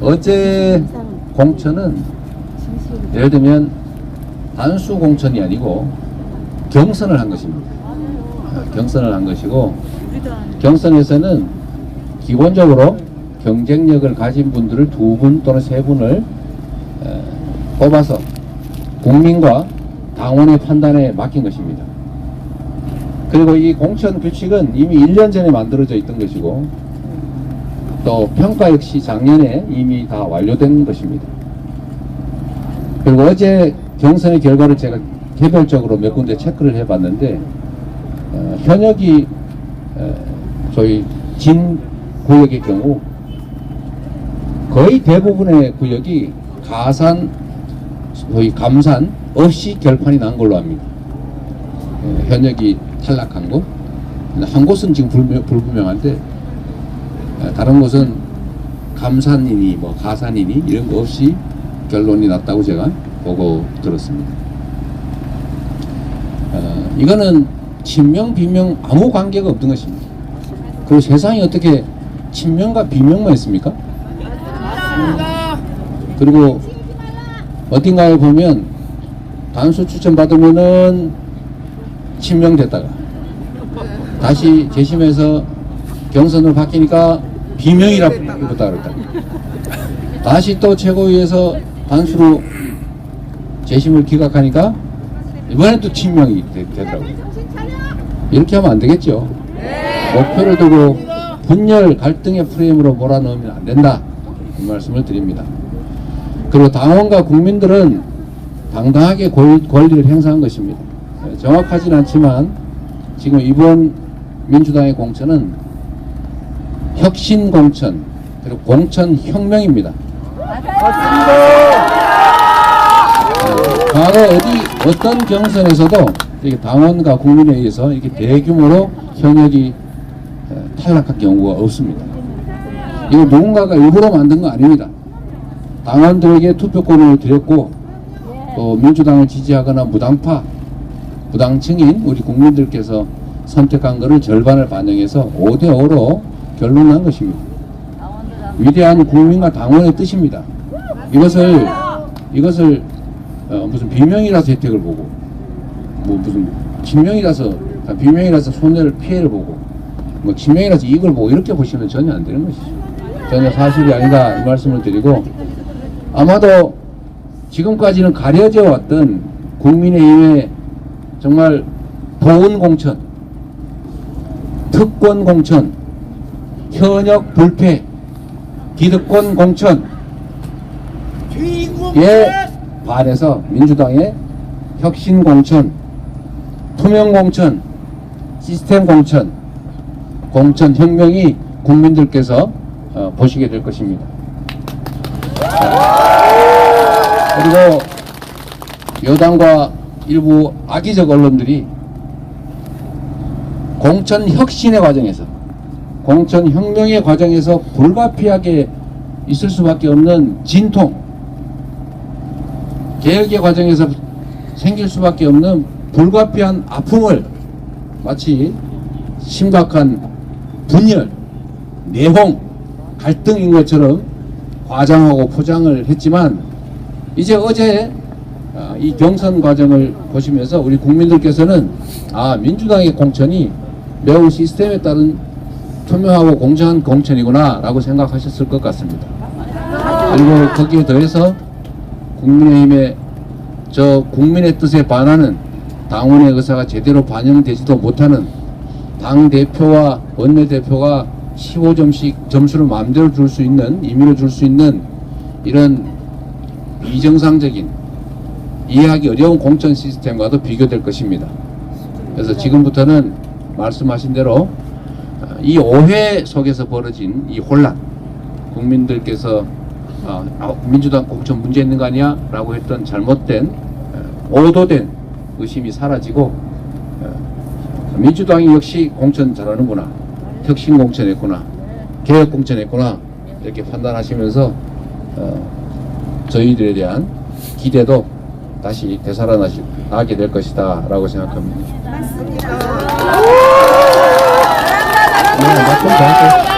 어제 공천은 예를 들면 단수 공천이 아니고 경선을 한 것입니다. 어, 경선을 한 것이고 경선에서는 기본적으로 경쟁력을 가진 분들을 두 분 또는 세 분을 에, 뽑아서 국민과 당원의 판단에 맡긴 것입니다. 그리고 이 공천 규칙은 이미 1년 전에 만들어져 있던 것이고 또 평가 역시 작년에 이미 다 완료된 것입니다. 그리고 어제 경선의 결과를 제가 개별적으로 몇 군데 체크를 해봤는데 어, 현역이 에, 저희 진 구역의 경우 거의 대부분의 구역이 가산, 거의 감산 없이 결판이 난 걸로 압니다. 어, 현역이 탈락한 곳. 한 곳은 지금 불명, 불분명한데 어, 다른 곳은 감산이니 뭐 가산이니 이런 거 없이 결론이 났다고 제가 보고 들었습니다. 어, 이거는 친명 비명 아무 관계가 없던 것입니다. 그리고 세상이 어떻게 친명과 비명만 있습니까? 그리고 어딘가에 보면 단수 추천 받으면은 친명됐다가 다시 재심해서 경선을 바뀌니까 비명이라 부르다 그랬다. 다시 또 최고위에서 단수로 재심을 기각하니까 이번엔 또 친명이 되, 되더라고요. 이렇게 하면 안 되겠죠. 목표를 두고 분열 갈등의 프레임으로 몰아넣으면 안 된다. 이 말씀을 드립니다. 그리고 당원과 국민들은 당당하게 권- 권리를 행사한 것입니다. 예, 정확하진 않지만 지금 이번 민주당의 공천은 혁신 공천 그리고 공천 혁명입니다. 어, 과거 어디 어떤 경선에서도 당원과 국민에 의해서 이렇게 대규모로 현역이 어, 탈락할 경우가 없습니다. 이거 누군가가 일부러 만든 거 아닙니다. 당원들에게 투표권을 드렸고 또 민주당을 지지하거나 무당파, 무당층인 우리 국민들께서 선택한 것을 절반을 반영해서 5대5로 결론난 것입니다. 위대한 국민과 당원의 뜻입니다. 이것을 이것을 어, 무슨 비명이라서 혜택을 보고 뭐 무슨 친명이라서 아, 비명이라서 손해를 피해를 보고 뭐 친명이라서 이익을 보고 이렇게 보시면 전혀 안 되는 것이죠. 전혀 사실이 아니다 이 말씀을 드리고 아마도 지금까지는 가려져 왔던 국민의힘의 정말 보훈 공천, 특권 공천, 현역 불패, 기득권 공천 에 반해서 민주당의 혁신 공천, 투명 공천, 시스템 공천, 공천 혁명이 국민들께서 어, 보시게 될 것입니다. 그리고 여당과 일부 악의적 언론들이 공천 혁신의 과정에서 공천 혁명의 과정에서 불가피하게 있을 수밖에 없는 진통 개혁의 과정에서 생길 수밖에 없는 불가피한 아픔을 마치 심각한 분열, 내홍, 갈등인 것처럼 과장하고 포장을 했지만 이제 어제 아, 이 경선 과정을 보시면서 우리 국민들께서는 아 민주당의 공천이 매우 시스템에 따른 투명하고 공정한 공천이구나 라고 생각하셨을 것 같습니다. 그리고 거기에 더해서 국민의힘의 저 국민의 뜻에 반하는 당원의 의사가 제대로 반영되지도 못하는 당 대표와 원내 대표가 15점씩 점수를 마음대로 줄 수 있는 임의로 줄 수 있는 이런 비정상적인 이해하기 어려운 공천 시스템과도 비교될 것입니다. 그래서 지금부터는 말씀하신 대로 어, 이 오해 속에서 벌어진 이 혼란 국민들께서 어, 아, 민주당 공천 문제 있는 거 아니야? 라고 했던 잘못된 어, 오도된 의심이 사라지고 어, 민주당이 역시 공천 잘하는구나 혁신 공천했구나 개혁 공천했구나 이렇게 판단하시면서 어, 저희들에 대한 기대도 다시 되살아나게 될 것이다 라고 생각합니다. 네, 맞 좀더 할게요.